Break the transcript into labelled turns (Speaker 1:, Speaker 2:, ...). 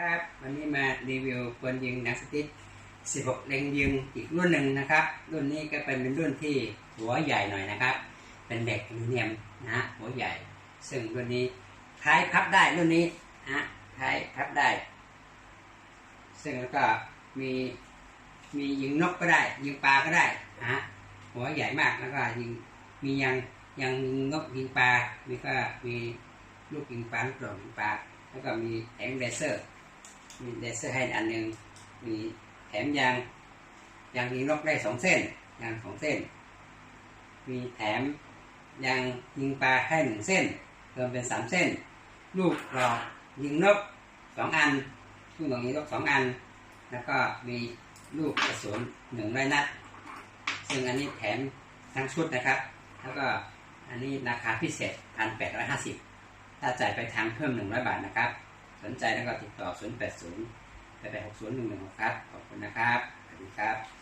Speaker 1: ครับ วันนี้มารีวิวปืนยิงหนังสติ๊ก16 เล็งยิงอีกรุ่นหนึ่งนะครับ รุ่นนี้ก็เป็นเป็นรุ่นที่หัวใหญ่หน่อยนะครับ เป็นเหล็กอลูมิเนียมนะหัวใหญ่ ซึ่งรุ่นนี้ท้ายพับได้รุ่นนี้นะท้ายพับได้ ซึ่งแล้วก็มีมียิงนกก็ได้ ยิงปลาก็ได้นะฮะหัวใหญ่มากแล้วก็ยิงมียังยังยิงนกยิงปลามีก็มีลูกยิงปลาลูกโดดยิงปลาแล้วก็มีแถมเลเซอร์ มีเลเซอร์ให้อันหนึ่งมีแถมยางยางยิงนกได้สองเส้นยางสองเส้น มีแถมยางยิงปลาให้หนึ่งเส้นรวมเป็นสามเส้น ลูกหลอกยิงนกสองอันลูกหลอกยิงนกสองอัน แล้วก็มีลูกกระสุนหนึ่งร้อยนัด ซึ่งอันนี้แถมทั้งชุดนะครับ แล้วก็อันนี้ราคาพิเศษพันแปดร้อยห้าสิบถ้าจ่ายไปทางเพิ่มหนึ่งร้อยบาทนะครับ สนใจแล้วก็ติดต่อ 0 8 0 8 8 6 0 1 1 6ครับ ขอบคุณนะครับ สวัสดีครับ